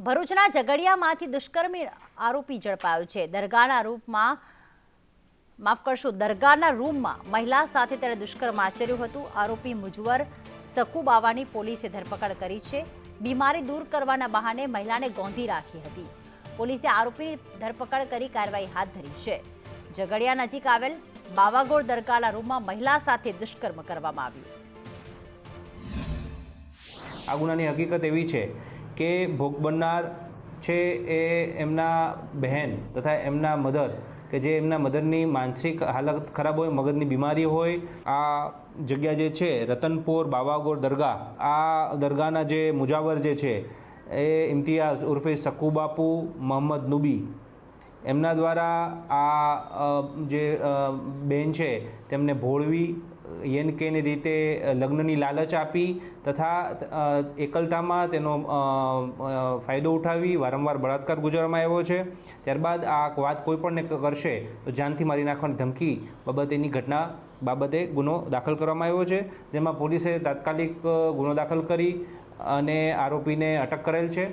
ભરૂચના ઝઘડિયામાંથી દુષ્કર્મી આરોપી ઝડપાયો છે. દરગાહના રૂપમાં માફ કરશો, દરગાહના રૂમમાં મહિલા સાથે તેણે દુષ્કર્મ આચર્યું હતું. આરોપી મુજવર સકુબાવાની પોલીસે ધરપકડ કરી છે. બીમારી દૂર કરવાના બહાને મહિલાને ગોંધી રાખી હતી. પોલીસે આરોપીની ધરપકડ કરી કાર્યવાહી હાથ ધરી છે. ઝઘડિયા નજીક આવેલ બાવાગોળ દરગાહના રૂમમાં મહિલા સાથે દુષ્કર્મ કરવામાં આવ્યું. આ ગુનાની હકીકત એવી છે કે ભોગ બનનાર છે એ એમના બહેન તથા એમના મધર, કે જે એમના મધરની માનસિક હાલત ખરાબ હોય, મગજની બીમારી હોય, આ જગ્યા જે છે, રતનપોર બાવાગોર દરગાહ, આ દરગાહના જે મુજાવર જે છે, એ ઇમ્તિયાઝ ઉર્ફે સકુબાપુ મોહમ્મદ નુબી એમના દ્વારા આ જે બેન છે, તેમને ભોળવી, યેન કેની રીતે લગ્નની લાલચ આપી તથા એકલતામાં તેનો ફાયદો ઉઠાવી વારંવાર બળાત્કાર ગુજારવામાં આવ્યો છે. ત્યારબાદ આ વાત કોઈ પણને કરશે તો જાનથી મારી નાખવાની ધમકી બાબતેની ઘટના બાબતે ગુનો દાખલ કરવામાં આવ્યો છે. જેમાં પોલીસે તાત્કાલિક ગુનો દાખલ કરી અને આરોપીને અટક કરેલ છે.